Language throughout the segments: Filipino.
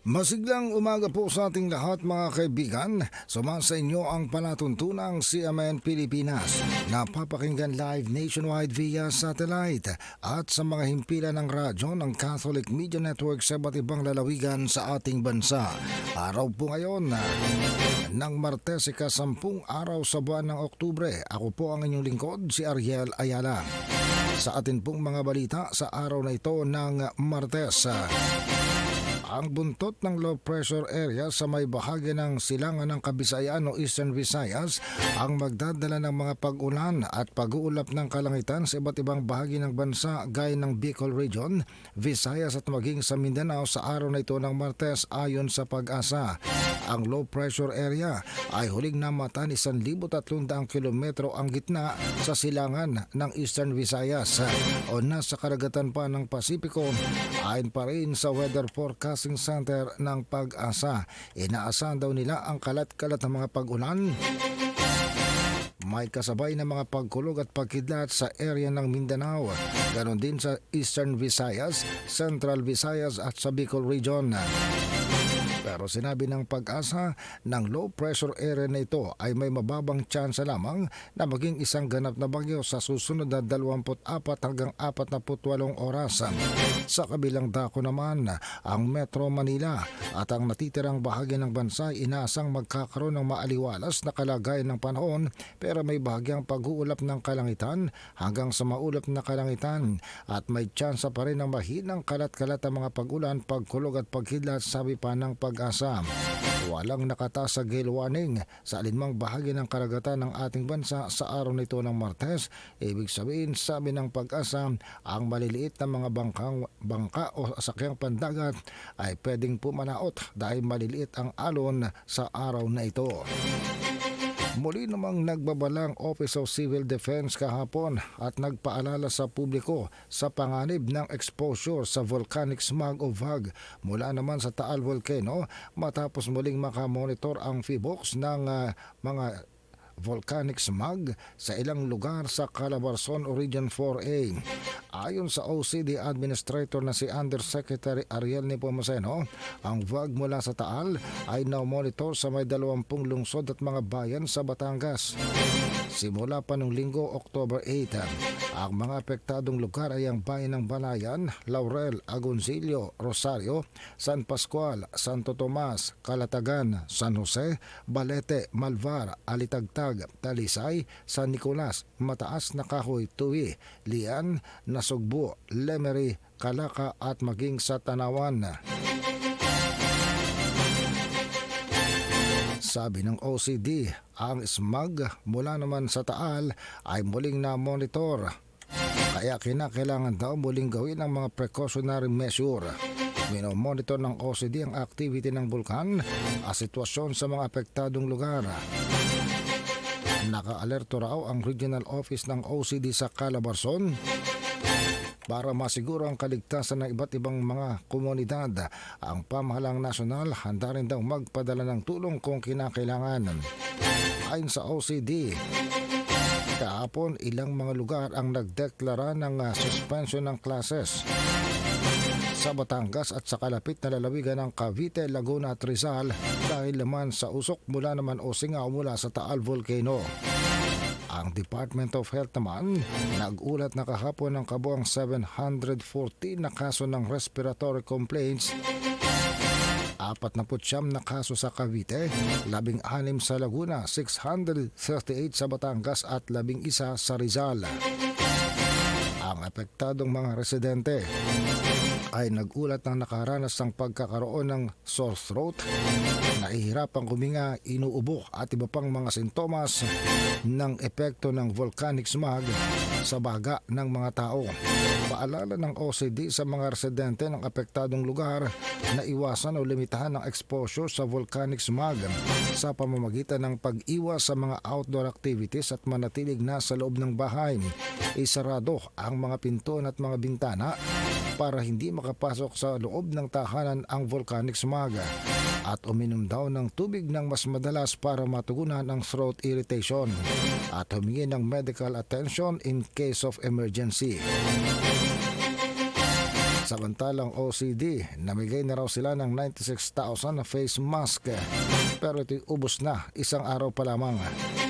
Masiglang umaga po sa ating lahat mga kaibigan. Sumasa inyo ang palatuntunang CMN Pilipinas. Napapakinggan live nationwide via satellite at sa mga himpilan ng radyo ng Catholic Media Network sa iba't ibang lalawigan sa ating bansa. Araw po ngayon ng Martes ikasampung araw sa buwan ng Oktubre. Ako po ang inyong lingkod, si Ariel Ayala. Sa atin pong mga balita sa araw na ito ng Martes. Ang buntot ng low pressure area sa may bahagi ng silangan ng Kabisayan o Eastern Visayas ang magdadala ng mga pag-ulan at pag-uulap ng kalangitan sa iba't ibang bahagi ng bansa gaya ng Bicol Region, Visayas at maging sa Mindanao sa araw na ito ng Martes ayon sa pag-asa. Ang low pressure area ay huling namatan 1,300 kilometro ang gitna sa silangan ng Eastern Visayas o nasa karagatan pa ng Pasipiko ayon pa rin sa Weather Forecasting Center ng Pag-asa. Inaasahan daw nila ang kalat-kalat ng mga pag-ulan may kasabay na mga pagkulog at pagkidlat sa area ng Mindanao. Ganon din sa Eastern Visayas, Central Visayas at sa Bicol Region. Pero sinabi ng pag-asa ng low pressure area na ito ay may mababang tsansa lamang na maging isang ganap na bagyo sa susunod na 24 hanggang 48 oras. Sa kabilang dako naman, ang Metro Manila at ang natitirang bahagi ng bansa ay inaasang magkakaroon ng maaliwalas na kalagayan ng panahon pero may bahagyang pag-uulap ng kalangitan hanggang sa maulap na kalangitan at may tsansa pa rin ng mahinang kalat-kalat ang mga pag-ulan, pagkulog at paghidlat sabi pa ng pag-asa. Walang nakataas sa gale warning sa alinmang bahagi ng karagatan ng ating bansa sa araw nito ng Martes. Ibig sabihin, sabi ng pag-asa, ang maliliit na mga bangkang, bangka o sakyang pandagat ay pwedeng pumanaot dahil maliliit ang alon sa araw na ito. Muli namang nagbabalang Office of Civil Defense kahapon at nagpaalala sa publiko sa panganib ng exposure sa volcanic smog o VAG mula naman sa Taal Volcano matapos muling makamonitor ang PHIVOX ng ah, mga volcanic smog sa ilang lugar sa Calabarzon Region 4A. Ayon sa OCD Administrator na si Undersecretary Ariel Nepomuceno, ang VAG mula sa Taal ay na-monitor sa may 20 lungsod at mga bayan sa Batangas. Simula pa noong linggo, October 8, ang mga apektadong lugar ay ang bayan ng Banayan, Laurel, Agoncillo, Rosario, San Pascual, Santo Tomas, Calatagan, San Jose, Balete, Malvar, Alitagtag, Talisay, San Nicolas, Mataas na Kahoy, Tuwi, Lian, Nasugbo, Lemery, Kalaka at maging sa Tanawan. Sabi ng OCD, ang smog mula naman sa Taal ay muling na-monitor. Kaya kinakailangan daw muling gawin ang mga precautionary measure. Minomonitor ng OCD ang activity ng bulkan at sitwasyon sa mga apektadong lugar. Naka-alerto raw ang regional office ng OCD sa Calabarzon para masiguro ang kaligtasan ng iba't ibang mga komunidad. Ang pamahalang nasyonal handa rin daw magpadala ng tulong kung kinakailangan. Ayon sa OCD, kahapon ilang mga lugar ang nagdeklara ng uh, suspension ng classes sa Batangas at sa kalapit na lalawigan ng Cavite, Laguna at Rizal dahil naman sa usok mula naman o singaw mula sa Taal Volcano. Ang Department of Health naman nag-ulat na kahapon ng kabuang 714 na kaso ng respiratory complaints apat na putsyam na kaso sa Cavite, labing anim sa Laguna, 638 sa Batangas at labing isa sa Rizal. Ang apektadong mga residente ay nagulat ng nakaranas ng pagkakaroon ng sore throat, nahihirapang huminga, inuubok at iba pang mga sintomas ng epekto ng volcanic smog sa baga ng mga tao. Paalala ng OCD sa mga residente ng apektadong lugar na iwasan o limitahan ang exposure sa volcanic smog sa pamamagitan ng pag-iwas sa mga outdoor activities at manatilig na sa loob ng bahay. Isarado ang mga pintuan at mga bintana para hindi makapasok sa loob ng tahanan ang volcanic smog at uminom daw ng tubig ng mas madalas para matugunan ang throat irritation at humingi ng medical attention in case of emergency. Samantalang OCD, namigay na raw sila ng 96,000 na face mask. Pero ito'y ubos na isang araw pa lamang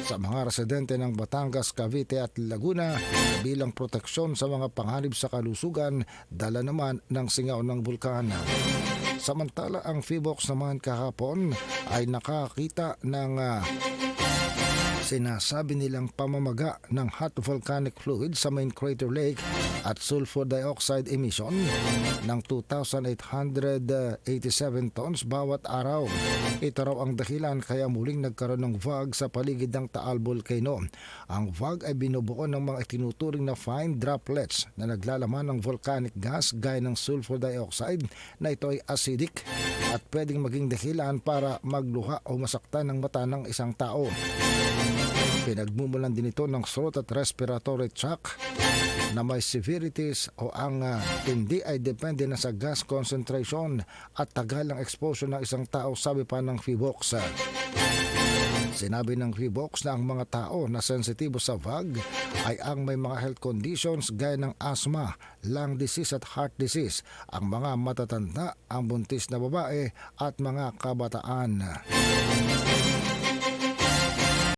sa mga residente ng Batangas, Cavite at Laguna bilang proteksyon sa mga panganib sa kalusugan dala naman ng singaw ng bulkan. Samantala ang Fibox naman kahapon ay nakakita ng ah, sinasabi nilang pamamaga ng hot volcanic fluid sa main crater lake at sulfur dioxide emission ng 2,887 tons bawat araw. Ito raw ang dahilan kaya muling nagkaroon ng VAG sa paligid ng Taal Volcano. Ang VAG ay binubuo ng mga itinuturing na fine droplets na naglalaman ng volcanic gas gaya ng sulfur dioxide na ito ay acidic at pwedeng maging dahilan para magluha o masaktan ng mata ng isang tao. Pinagmumulan din ito ng throat at respiratory tract na may severities o ang ah, hindi ay depende na sa gas concentration at tagal ng exposure ng isang tao sabi pa ng Fibox. Sinabi ng Fibox na ang mga tao na sensitibo sa VAG ay ang may mga health conditions gaya ng asthma, lung disease at heart disease, ang mga matatanda, ang buntis na babae at mga kabataan.